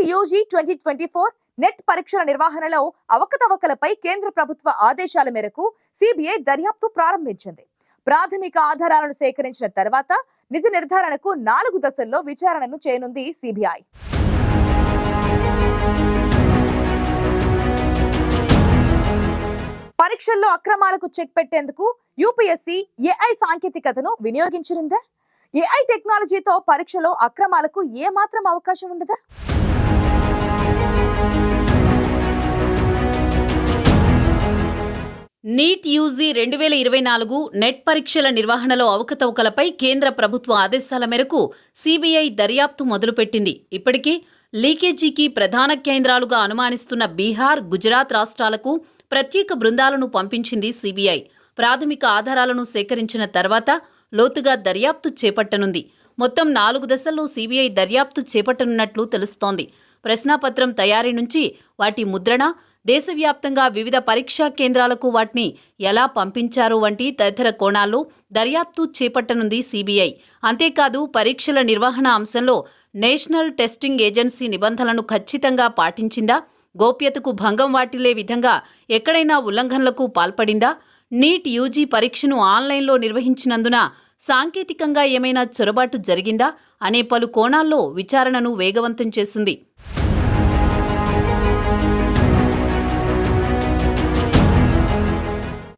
UG twenty twenty four NET పరీక్షల నిర్వహణలో అవకతవకలపై కేంద్ర ప్రభుత్వ ఆదేశాల మేరకు సిబిఐ దర్యాప్తు ప్రారంభించింది. ప్రాథమిక ఆధారాలను సేకరించిన తర్వాత నిజ నిర్ధారణకు నాలుగు దశల్లో విచారణను చేయనుంది సిబిఐ. పరీక్షల్లో అక్రమాలకు చెక్ పెట్టేందుకు యూపీఎస్సీ ఏఐ సాంకేతికతను వినియోగించనుందా? ఏఐ టెక్నాలజీతో పరీక్షలో అక్రమాలకు ఏమాత్రం అవకాశం ఉండదా? నీట్ యూజీ రెండు వేల ఇరవై నాలుగు నెట్ పరీక్షల నిర్వహణలో అవకతవకలపై కేంద్ర ప్రభుత్వ ఆదేశాల మేరకు సిబిఐ దర్యాప్తు మొదలుపెట్టింది. ఇప్పటికీ లీకేజీకి ప్రధాన కేంద్రాలుగా అనుమానిస్తున్న బీహార్ గుజరాత్ రాష్ట్రాలకు ప్రత్యేక బృందాలను పంపించింది సిబిఐ. ప్రాథమిక ఆధారాలను సేకరించిన తర్వాత లోతుగా దర్యాప్తు చేపట్టనుంది. మొత్తం నాలుగు దశల్లో సిబిఐ దర్యాప్తు చేపట్టనున్నట్లు తెలుస్తోంది. ప్రశ్నాపత్రం తయారీ నుంచి వాటి ముద్రణ దేశవ్యాప్తంగా వివిధ పరీక్షా కేంద్రాలకు వాటిని ఎలా పంపించారు వంటి తదితర కోణాల్లో దర్యాప్తు చేపట్టనుంది సిబిఐ. అంతేకాదు పరీక్షల నిర్వహణ అంశంలో నేషనల్ టెస్టింగ్ ఏజెన్సీ నిబంధనలను ఖచ్చితంగా పాటించిందా? గోప్యతకు భంగం వాటిల్లే విధంగా ఎక్కడైనా ఉల్లంఘనలకు పాల్పడిందా? నీట్ యూజీ పరీక్షను ఆన్లైన్లో నిర్వహించినందున సాంకేతికంగా ఏమైనా చొరబాటు జరిగిందా? అనే పలు కోణాల్లో విచారణను వేగవంతం చేసింది.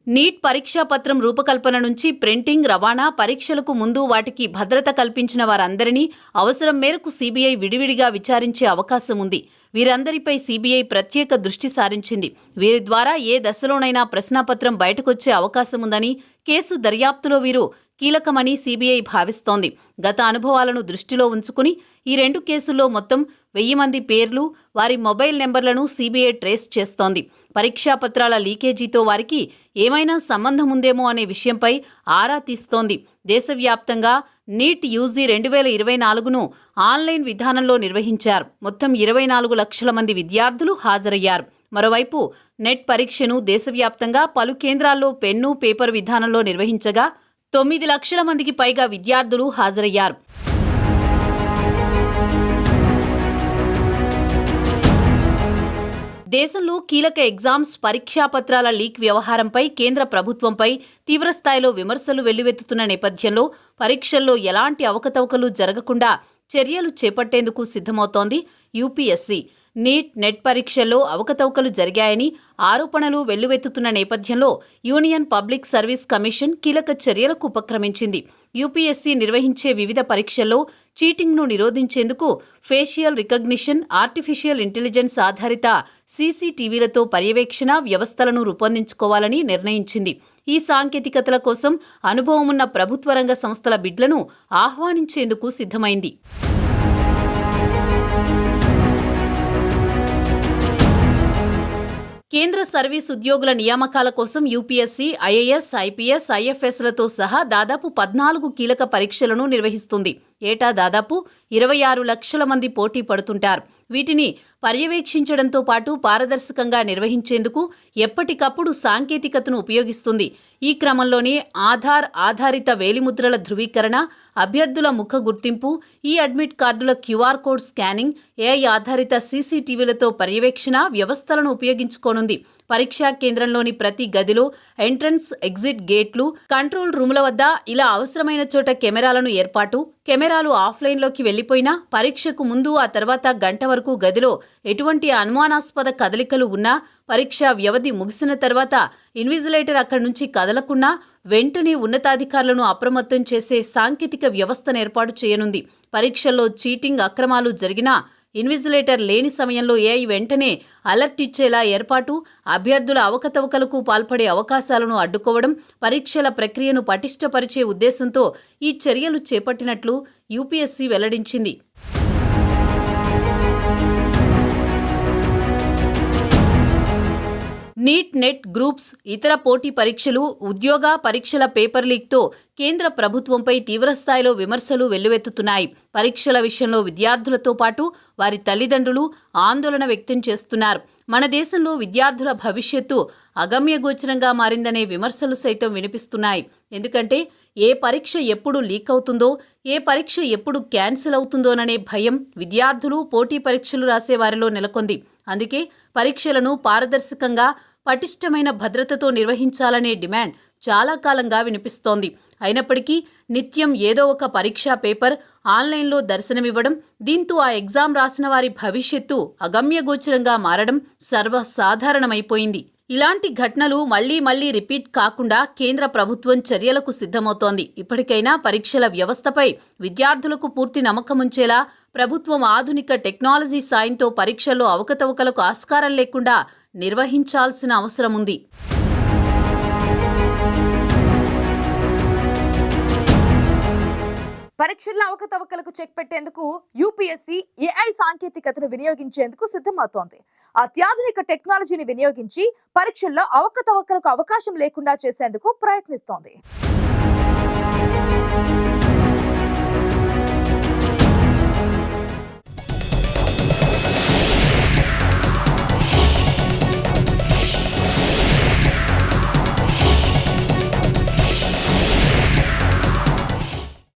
నీట్ పరీక్షా పత్రం రూపకల్పన నుంచి ప్రింటింగ్ రవాణా పరీక్షలకు ముందు వాటికి భద్రత కల్పించిన వారందరినీ అవసరం మేరకు సీబీఐ విడివిడిగా విచారించే అవకాశం ఉంది. వీరందరిపై సీబీఐ ప్రత్యేక దృష్టి సారించింది. వీరి ద్వారా ఏ దశలోనైనా ప్రశ్నాపత్రం బయటకొచ్చే అవకాశం ఉందని కేసు దర్యాప్తులో వీరు కీలకమని సీబీఐ భావిస్తోంది. గత అనుభవాలను దృష్టిలో ఉంచుకుని ఈ రెండు కేసుల్లో మొత్తం వెయ్యి మంది పేర్లు వారి మొబైల్ నెంబర్లను సీబీఐ ట్రేస్ చేస్తోంది. పరీక్షా పత్రాల లీకేజీతో వారికి ఏమైనా సంబంధం ఉందేమో అనే విషయంపై ఆరా తీస్తోంది. దేశవ్యాప్తంగా నీట్ యూజీ రెండు వేల ఇరవై నాలుగును ఆన్లైన్ విధానంలో నిర్వహించారు. మొత్తం ఇరవై నాలుగు లక్షల మంది విద్యార్థులు హాజరయ్యారు. మరోవైపు నెట్ పరీక్షను దేశవ్యాప్తంగా పలు కేంద్రాల్లో పెన్ను పేపర్ విధానంలో నిర్వహించగా తొమ్మిది లక్షల మందికి పైగా విద్యార్థులు హాజరయ్యారు. దేశంలో కీలక ఎగ్జామ్స్ పరీక్షా పత్రాల లీక్ వ్యవహారంపై కేంద్ర ప్రభుత్వంపై తీవ్రస్థాయిలో విమర్శలు వెల్లువెత్తుతున్న నేపథ్యంలో పరీక్షల్లో ఎలాంటి అవకతవకలు జరగకుండా చర్యలు చేపట్టేందుకు సిద్ధమవుతోంది యూపీఎస్సీ. నీట్ నెట్ పరీక్షల్లో అవకతవకలు జరిగాయని ఆరోపణలు వెల్లువెత్తుతున్న నేపథ్యంలో యూనియన్ పబ్లిక్ సర్వీస్ కమిషన్ కీలక చర్యలకు ఉపక్రమించింది. యూపీఎస్సీ నిర్వహించే వివిధ పరీక్షల్లో చీటింగ్ను నిరోధించేందుకు ఫేషియల్ రికగ్నిషన్ ఆర్టిఫిషియల్ ఇంటెలిజెన్స్ ఆధారిత సీసీటీవీలతో పర్యవేక్షణ వ్యవస్థలను రూపొందించుకోవాలని నిర్ణయించింది. ఈ సాంకేతికతల కోసం అనుభవమున్న ప్రభుత్వ రంగ సంస్థల బిడ్లను ఆహ్వానించేందుకు సిద్ధమైంది. కేంద్ర సర్వీస్ ఉద్యోగుల నియామకాల కోసం యూపీఎస్సీ ఐఏఎస్ ఐపీఎస్ ఐఎఫ్ఎస్లతో సహా దాదాపు పద్నాలుగు కీలక పరీక్షలను నిర్వహిస్తుంది. ఏటా దాదాపు ఇరవై ఆరు లక్షల మంది పోటీ పడుతుంటారు. వీటిని పర్యవేక్షించడంతో పాటు పారదర్శకంగా నిర్వహించేందుకు ఎప్పటికప్పుడు సాంకేతికతను ఉపయోగిస్తుంది. ఈ క్రమంలోనే ఆధార్ ఆధారిత వేలిముద్రల ధృవీకరణ అభ్యర్థుల ముఖ గుర్తింపు ఈ అడ్మిట్ కార్డుల క్యూఆర్ కోడ్ స్కానింగ్ ఏఐ ఆధారిత సీసీటీవీలతో పర్యవేక్షణ వ్యవస్థలను ఉపయోగించుకోనుంది. పరీక్షా కేంద్రంలోని ప్రతి గదిలో ఎంట్రన్స్ ఎగ్జిట్ గేట్లు కంట్రోల్ రూముల వద్ద ఇలా అవసరమైన చోట కెమెరాలను ఏర్పాటు కెమెరాలు ఆఫ్లైన్లోకి వెళ్ళిపోయినా పరీక్షకు ముందు ఆ తర్వాత గంట వరకు గదిలో ఎటువంటి అనుమానాస్పద కదలికలు ఉన్నా పరీక్ష వ్యవధి ముగిసిన తర్వాత ఇన్విజిలేటర్ అక్కడి నుంచి కదలకున్నా వెంటనే ఉన్నతాధికారులను అప్రమత్తం చేసే సాంకేతిక వ్యవస్థను ఏర్పాటు చేయనుంది. పరీక్షల్లో చీటింగ్ అక్రమాలు జరిగినా ఇన్విజిలేటర్ లేని సమయంలో ఏఐ వెంటనే అలర్ట్ ఇచ్చేలా ఏర్పాటు అభ్యర్థుల అవకతవకలకు పాల్పడే అవకాశాలను అడ్డుకోవడం పరీక్షల ప్రక్రియను పటిష్టపరిచే ఉద్దేశంతో ఈ చర్యలు చేపట్టినట్లు యూపీఎస్సీ వెల్లడించింది. నీట్ నెట్ గ్రూప్స్ ఇతర పోటీ పరీక్షలు ఉద్యోగ పరీక్షల పేపర్ లీక్తో కేంద్ర ప్రభుత్వంపై తీవ్రస్థాయిలో విమర్శలు వెల్లువెత్తుతున్నాయి. పరీక్షల విషయంలో విద్యార్థులతో పాటు వారి తల్లిదండ్రులు ఆందోళన వ్యక్తం చేస్తున్నారు. మన దేశంలో విద్యార్థుల భవిష్యత్తు అగమ్యగోచరంగా మారిందనే విమర్శలు సైతం వినిపిస్తున్నాయి. ఎందుకంటే ఏ పరీక్ష ఎప్పుడు లీక్ అవుతుందో ఏ పరీక్ష ఎప్పుడు క్యాన్సిల్ అవుతుందోననే భయం విద్యార్థులు పోటీ పరీక్షలు రాసే వారిలో నెలకొంది. అందుకే పరీక్షలను పారదర్శకంగా పటిష్టమైన భద్రతతో నిర్వహించాలనే డిమాండ్ చాలా కాలంగా వినిపిస్తోంది. అయినప్పటికీ నిత్యం ఏదో ఒక పరీక్షా పేపర్ ఆన్లైన్లో దర్శనమివ్వడం దీంతో ఆ ఎగ్జామ్ రాసిన వారి భవిష్యత్తు అగమ్యగోచరంగా మారడం సర్వసాధారణమైపోయింది. ఇలాంటి ఘటనలు మళ్ళీ మళ్ళీ రిపీట్ కాకుండా కేంద్ర ప్రభుత్వం చర్యలకు సిద్ధమవుతోంది. ఇప్పటికైనా పరీక్షల వ్యవస్థపై విద్యార్థులకు పూర్తి నమ్మకముంచేలా ప్రభుత్వం ఆధునిక టెక్నాలజీ సాయంతో పరీక్షల్లో అవకతవకలకు ఆస్కారం లేకుండా నిర్వహించాల్సిన అవసరం ఉంది. పరీక్షల్లో అవకతవకలకు చెక్ పెట్టేందుకు యూపీఎస్సీ ఏఐ సాంకేతికతను వినియోగించేందుకు సిద్ధమవుతోంది. అత్యాధునిక టెక్నాలజీని వినియోగించి పరీక్షల్లో అవకతవకలకు అవకాశం లేకుండా చేసేందుకు ప్రయత్నిస్తోంది.